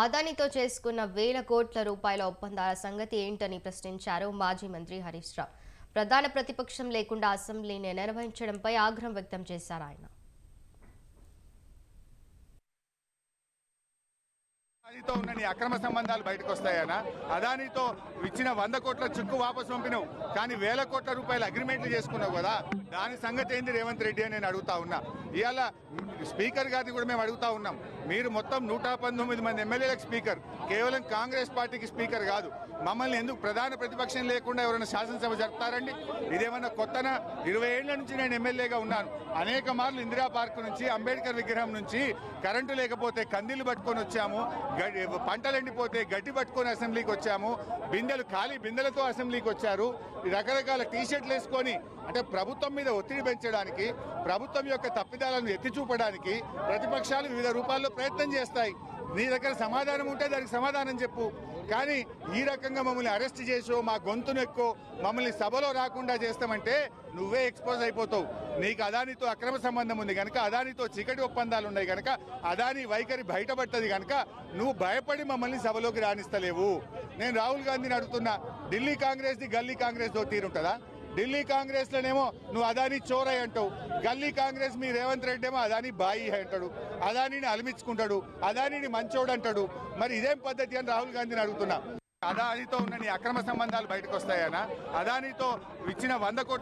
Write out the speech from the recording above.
ఆదానితో చేసుకున్న వేల కోట్ల రూపాయల ఒప్పందాల సంగతి ఏంటని ప్రశ్నించారు మాజీ మంత్రి హరీష్ రావు. ప్రధాన ప్రతిపక్షం లేకుండా అసెంబ్లీని నిర్వహించడంపై ఆగ్రహం వ్యక్తం చేశారు ఆయన. అదానితో ఉన్న నీ అక్రమ సంబంధాలు బయటకు వస్తాయనా? అదానితో ఇచ్చిన వంద కోట్ల చిక్కు వాపసు పంపినావు కానీ వేల కోట్ల రూపాయల అగ్రిమెంట్లు చేసుకున్నావు కదా? దాని సంగతి ఏంది రేవంత్ రెడ్డి అని నేను అడుగుతా ఉన్నా. ఇవాళ స్పీకర్ గారిని కూడా మేము అడుగుతా ఉన్నాం. మీరు మొత్తం నూట పంతొమ్మిది మంది ఎమ్మెల్యేలకు స్పీకర్. కేవలం కాంగ్రెస్ పార్టీకి స్పీకర్ కాదు. మమ్మల్ని ఎందుకు ప్రధాన ప్రతిపక్షం లేకుండా ఎవరైనా శాసనసభ జరుపుతారండి? ఇదేమన్నా కొత్తన? ఇరవై ఏళ్ళ నుంచి నేను ఎమ్మెల్యేగా ఉన్నాను. అనేక మార్లు ఇందిరా పార్క్ నుంచి అంబేద్కర్ విగ్రహం నుంచి కరెంటు లేకపోతే కందిలు పట్టుకొని వచ్చాము. పంటలు ఎండిపోతే గడ్డి పట్టుకొని అసెంబ్లీకి వచ్చాము. బిందెలు ఖాళీ బిందెలతో అసెంబ్లీకి వచ్చారు. రకరకాల టీ షర్ట్లు వేసుకొని అంటే ప్రభుత్వం మీద ఒత్తిడి పెంచడానికి ప్రభుత్వం యొక్క తప్పిదాలను ఎత్తి చూపడానికి ప్రతిపక్షాలు వివిధ రూపాల్లో ప్రయత్నం చేస్తాయి. నీ దగ్గర సమాధానం ఉంటే దానికి సమాధానం చెప్పు. కానీ ఈ రకంగా మమ్మల్ని అరెస్ట్ చేసో మా గొంతును ఎక్కువ మమ్మల్ని సభలో రాకుండా చేస్తామంటే నువ్వే ఎక్స్పోజ్ అయిపోతావు. నీకు అదానితో అక్రమ సంబంధం ఉంది కనుక అదానితో చీకటి ఒప్పందాలు ఉన్నాయి కనుక అదాని వైఖరి బయటపడ్డది కనుక నువ్వు భయపడి మమ్మల్ని సభలోకి రాణిస్తలేవు నేను రాహుల్ గాంధీని అడుగుతున్నా ఢిల్లీ కాంగ్రెస్ది గల్లీ కాంగ్రెస్తో తీరుంటుందా? ఢిల్లీ కాంగ్రెస్ లోనేమో నువ్వు అదాని చోరై అంటావు. గల్లీ కాంగ్రెస్ మీ రేవంత్ రెడ్డి ఏమో అదాని బాయి అంటాడు. అదానిని అలిమించుకుంటాడు అదానిని మంచోడు అంటాడు. మరి ఇదేం పద్ధతి అని రాహుల్ గాంధీని అడుగుతున్నా. అదానితో ఉన్న నీ అక్రమ సంబంధాలు బయటకు వస్తాయనా? అదానితో ఇచ్చిన వంద కోట్ల